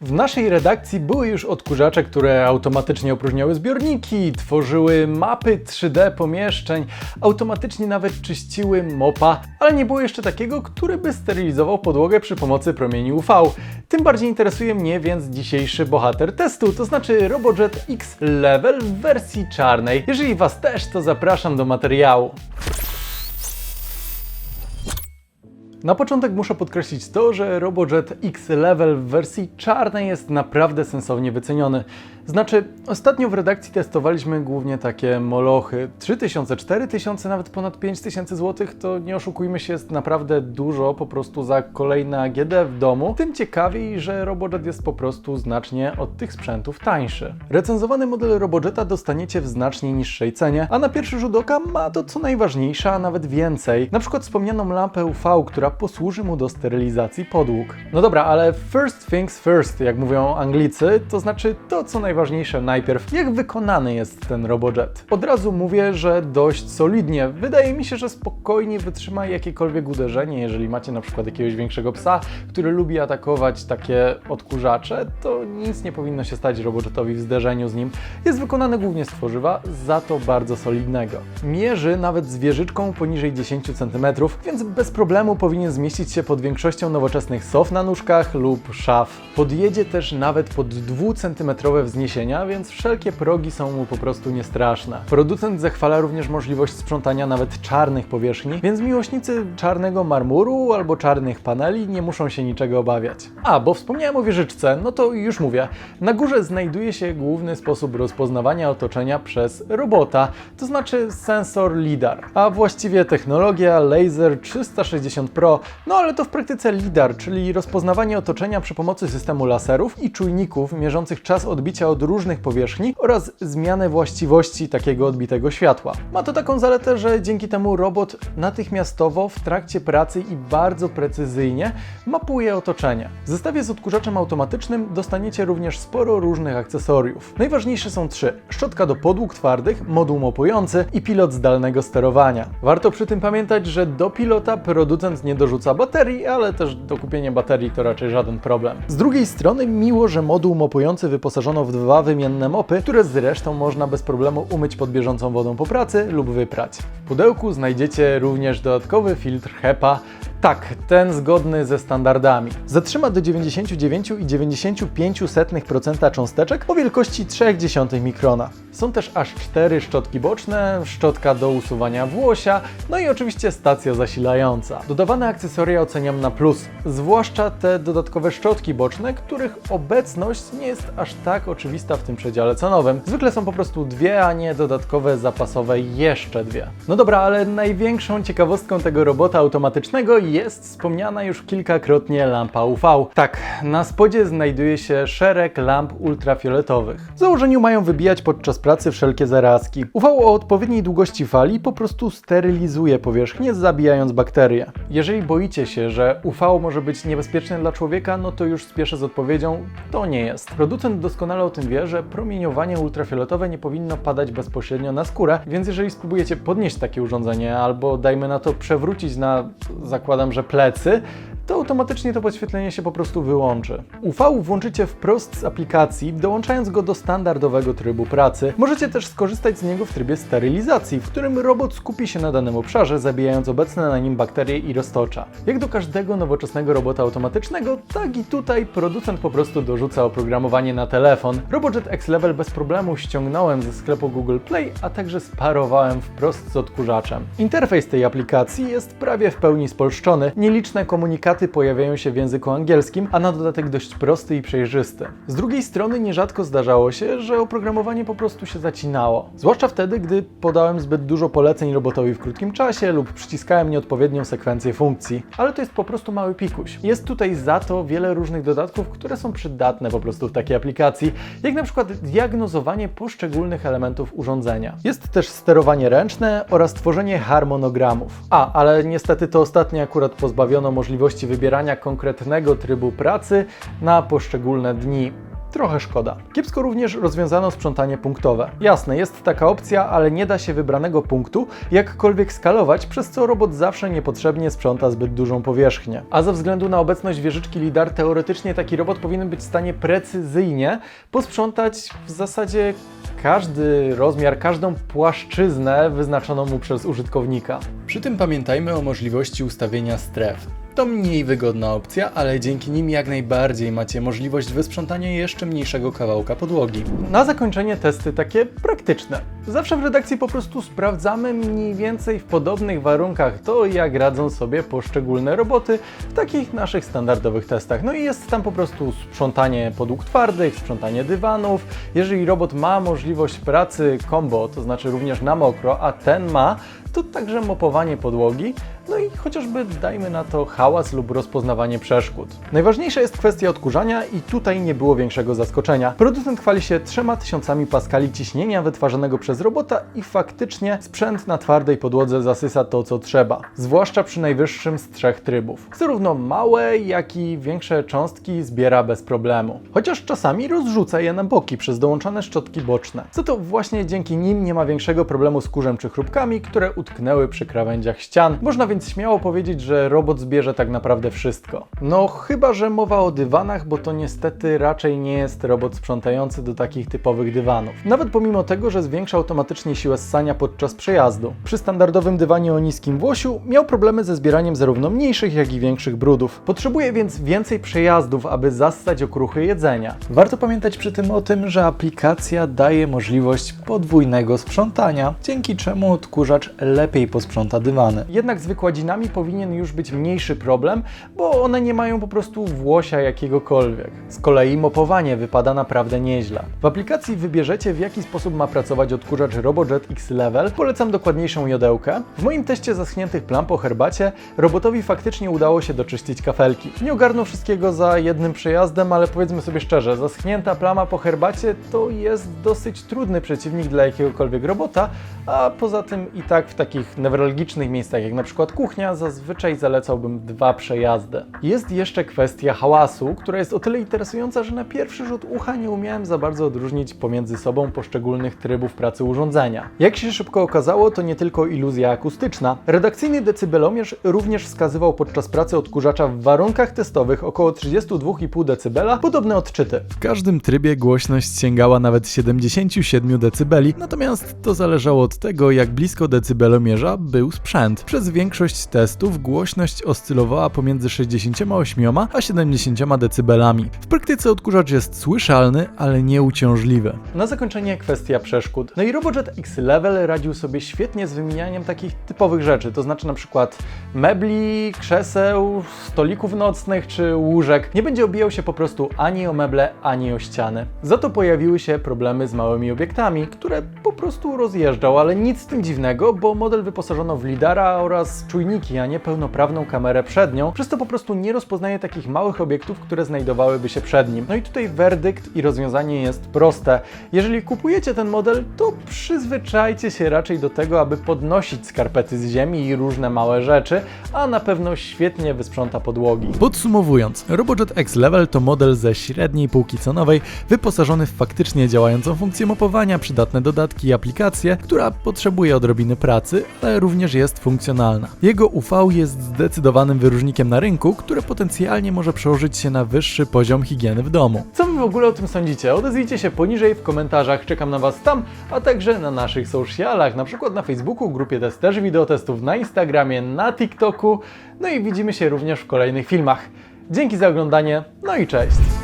W naszej redakcji były już odkurzacze, które automatycznie opróżniały zbiorniki, tworzyły mapy 3D pomieszczeń, automatycznie nawet czyściły mopa, ale nie było jeszcze takiego, który by sterylizował podłogę przy pomocy promieni UV. Tym bardziej interesuje mnie więc dzisiejszy bohater testu, to znaczy RoboJet X Level w wersji czarnej. Jeżeli Was też, to zapraszam do materiału. Na początek muszę podkreślić to, że RoboJet X Level w wersji czarnej jest naprawdę sensownie wyceniony. Znaczy, ostatnio w redakcji testowaliśmy głównie takie molochy. 3000, 4000, nawet ponad 5000 zł to nie oszukujmy się, jest naprawdę dużo po prostu za kolejne AGD w domu. Tym ciekawiej, że RoboJet jest po prostu znacznie od tych sprzętów tańszy. Recenzowany model RoboJeta dostaniecie w znacznie niższej cenie, a na pierwszy rzut oka ma to co najważniejsze, a nawet więcej. Na przykład wspomnianą lampę UV, która posłuży mu do sterylizacji podłóg. No dobra, ale first things first, jak mówią Anglicy, to znaczy to co najważniejsze najpierw, jak wykonany jest ten RoboJet. Od razu mówię, że dość solidnie. Wydaje mi się, że spokojnie wytrzyma jakiekolwiek uderzenie, jeżeli macie na przykład jakiegoś większego psa, który lubi atakować takie odkurzacze, to nic nie powinno się stać RoboJetowi w zderzeniu z nim. Jest wykonany głównie z tworzywa, za to bardzo solidnego. Mierzy nawet z wieżyczką poniżej 10 cm, więc bez problemu powinien zmieścić się pod większością nowoczesnych sof na nóżkach lub szaf. Podjedzie też nawet pod 2 cm więc wszelkie progi są mu po prostu niestraszne. Producent zachwala również możliwość sprzątania nawet czarnych powierzchni, więc miłośnicy czarnego marmuru albo czarnych paneli nie muszą się niczego obawiać. A, bo wspomniałem o wieżyczce, no to już mówię. Na górze znajduje się główny sposób rozpoznawania otoczenia przez robota, to znaczy sensor LIDAR, a właściwie technologia Laser 360 Pro, no ale to w praktyce LIDAR, czyli rozpoznawanie otoczenia przy pomocy systemu laserów i czujników mierzących czas odbicia od różnych powierzchni oraz zmianę właściwości takiego odbitego światła. Ma to taką zaletę, że dzięki temu robot natychmiastowo w trakcie pracy i bardzo precyzyjnie mapuje otoczenie. W zestawie z odkurzaczem automatycznym dostaniecie również sporo różnych akcesoriów. Najważniejsze są trzy: szczotka do podłóg twardych, moduł mopujący i pilot zdalnego sterowania. Warto przy tym pamiętać, że do pilota producent nie dorzuca baterii, ale też do kupienia baterii to raczej żaden problem. Z drugiej strony miło, że moduł mopujący wyposażono w dwa wymienne mopy, które zresztą można bez problemu umyć pod bieżącą wodą po pracy lub wyprać. W pudełku znajdziecie również dodatkowy filtr HEPA, tak, ten zgodny ze standardami. Zatrzyma do 99,95% cząsteczek o wielkości 0,3 mikrona. Są też aż cztery szczotki boczne, szczotka do usuwania włosia, no i oczywiście stacja zasilająca. Dodawane akcesoria oceniam na plus, zwłaszcza te dodatkowe szczotki boczne, których obecność nie jest aż tak oczywista w tym przedziale cenowym. Zwykle są po prostu dwie, a nie dodatkowe zapasowe jeszcze dwie. No dobra, ale największą ciekawostką tego robota automatycznego jest wspomniana już kilkakrotnie lampa UV. Tak, na spodzie znajduje się szereg lamp ultrafioletowych. W założeniu mają wybijać podczas pracy wszelkie zarazki. UV o odpowiedniej długości fali po prostu sterylizuje powierzchnię, zabijając bakterie. Jeżeli boicie się, że UV może być niebezpieczne dla człowieka, no to już spieszę z odpowiedzią, to nie jest. Producent doskonale o tym wie, że promieniowanie ultrafioletowe nie powinno padać bezpośrednio na skórę, więc jeżeli spróbujecie podnieść takie urządzenie albo dajmy na to przewrócić na, zakładam, że plecy, to automatycznie to podświetlenie się po prostu wyłączy. UV włączycie wprost z aplikacji, dołączając go do standardowego trybu pracy. Możecie też skorzystać z niego w trybie sterylizacji, w którym robot skupi się na danym obszarze, zabijając obecne na nim bakterie i roztocza. Jak do każdego nowoczesnego robota automatycznego, tak i tutaj producent po prostu dorzuca oprogramowanie na telefon. RoboJet X Level bez problemu ściągnąłem ze sklepu Google Play, a także sparowałem wprost z odkurzaczem. Interfejs tej aplikacji jest prawie w pełni spolszczony. Nieliczne komunikaty pojawiają się w języku angielskim, a na dodatek dość prosty i przejrzysty. Z drugiej strony nierzadko zdarzało się, że oprogramowanie po prostu się zacinało. Zwłaszcza wtedy, gdy podałem zbyt dużo poleceń robotowi w krótkim czasie lub przyciskałem nieodpowiednią sekwencję funkcji. Ale to jest po prostu mały pikuś. Jest tutaj za to wiele różnych dodatków, które są przydatne po prostu w takiej aplikacji, jak na przykład diagnozowanie poszczególnych elementów urządzenia. Jest też sterowanie ręczne oraz tworzenie harmonogramów. A, ale niestety to ostatnie akurat pozbawiono możliwości wybierania konkretnego trybu pracy na poszczególne dni. trochę szkoda. Kiepsko również rozwiązano sprzątanie punktowe. Jasne, jest taka opcja, ale nie da się wybranego punktu jakkolwiek skalować, przez co robot zawsze niepotrzebnie sprząta zbyt dużą powierzchnię. A ze względu na obecność wieżyczki LIDAR, teoretycznie taki robot powinien być w stanie precyzyjnie posprzątać w zasadzie każdy rozmiar, każdą płaszczyznę wyznaczoną mu przez użytkownika. Przy tym pamiętajmy o możliwości ustawienia stref. To mniej wygodna opcja, ale dzięki nim jak najbardziej macie możliwość wysprzątania jeszcze mniejszego kawałka podłogi. Na zakończenie testy takie praktyczne. Zawsze w redakcji po prostu sprawdzamy mniej więcej w podobnych warunkach to, jak radzą sobie poszczególne roboty w takich naszych standardowych testach. No i jest tam po prostu sprzątanie podłóg twardych, sprzątanie dywanów. Jeżeli robot ma możliwość pracy combo, to znaczy również na mokro, a ten ma, to także mopowanie podłogi, no i chociażby dajmy na to hałas lub rozpoznawanie przeszkód. Najważniejsza jest kwestia odkurzania i tutaj nie było większego zaskoczenia. Producent chwali się 3000 paskali ciśnienia wytwarzanego przez robota i faktycznie sprzęt na twardej podłodze zasysa to co trzeba, zwłaszcza przy najwyższym z trzech trybów. Zarówno małe, jak i większe cząstki zbiera bez problemu. Chociaż czasami rozrzuca je na boki przez dołączone szczotki boczne. Co to właśnie dzięki nim nie ma większego problemu z kurzem czy chrupkami, które utknęły przy krawędziach ścian. Można więc śmiało powiedzieć, że robot zbierze tak naprawdę wszystko. No chyba, że mowa o dywanach, bo to niestety raczej nie jest robot sprzątający do takich typowych dywanów. Nawet pomimo tego, że zwiększa automatycznie siłę ssania podczas przejazdu. Przy standardowym dywanie o niskim włosiu miał problemy ze zbieraniem zarówno mniejszych, jak i większych brudów. Potrzebuje więc więcej przejazdów, aby zassać okruchy jedzenia. Warto pamiętać przy tym o tym, że aplikacja daje możliwość podwójnego sprzątania, dzięki czemu odkurzacz lepiej posprząta dywany. Jednak z wykładzinami powinien już być mniejszy problem, bo one nie mają po prostu włosia jakiegokolwiek. Z kolei mopowanie wypada naprawdę nieźle. W aplikacji wybierzecie w jaki sposób ma pracować odkurzacz RoboJet X Level. Polecam dokładniejszą jodełkę. W moim teście zaschniętych plam po herbacie robotowi faktycznie udało się doczyścić kafelki. Nie ogarnął wszystkiego za jednym przejazdem, ale powiedzmy sobie szczerze, zaschnięta plama po herbacie to jest dosyć trudny przeciwnik dla jakiegokolwiek robota, a poza tym i tak w takich newralgicznych miejscach jak na przykład kuchnia zazwyczaj zalecałbym dwa przejazdy. Jest jeszcze kwestia hałasu, która jest o tyle interesująca, że na pierwszy rzut ucha nie umiałem za bardzo odróżnić pomiędzy sobą poszczególnych trybów pracy urządzenia. Jak się szybko okazało, to nie tylko iluzja akustyczna. Redakcyjny decybelomierz również wskazywał podczas pracy odkurzacza w warunkach testowych około 32,5 dB podobne odczyty. W każdym trybie głośność sięgała nawet 77 dB, natomiast to zależało od tego, jak blisko decybelomierza był sprzęt. Przez większość testów głośność oscylowała pomiędzy 68 a 70 dB. W praktyce odkurzacz jest słyszalny, ale nieuciążliwy. Na zakończenie kwestia przeszkód. No i RoboJet X Level radził sobie świetnie z wymienianiem takich typowych rzeczy, to znaczy na przykład mebli, krzeseł, stolików nocnych czy łóżek. Nie będzie obijał się po prostu ani o meble, ani o ściany. Za to pojawiły się problemy z małymi obiektami, które po prostu rozjeżdżał, ale nic z tym dziwnego, bo model wyposażono w lidara oraz czujniki, a nie pełnoprawną kamerę przednią, przez to po prostu nie rozpoznaje takich małych obiektów, które znajdowałyby się przed nim. No i tutaj werdykt i rozwiązanie jest proste. Jeżeli kupujecie ten model, to przyzwyczajcie się raczej do tego, aby podnosić skarpety z ziemi i różne małe rzeczy, a na pewno świetnie wysprząta podłogi. Podsumowując, RoboJet X Level to model ze średniej półki cenowej, wyposażony w faktycznie działającą funkcję mopowania, przydatne dodatki i aplikację, która potrzebuje odrobiny pracy, ale również jest funkcjonalna. Jego UV jest zdecydowanym wyróżnikiem na rynku, które potencjalnie może przełożyć się na wyższy poziom higieny w domu. Co wy w ogóle o tym sądzicie? Odezwijcie się poniżej w komentarzach, czekam na was tam, a także na naszych socialach, na przykład na Facebooku, grupie testerzy wideotestów, na Instagramie, na TikToku, no i widzimy się również w kolejnych filmach. Dzięki za oglądanie, no i cześć!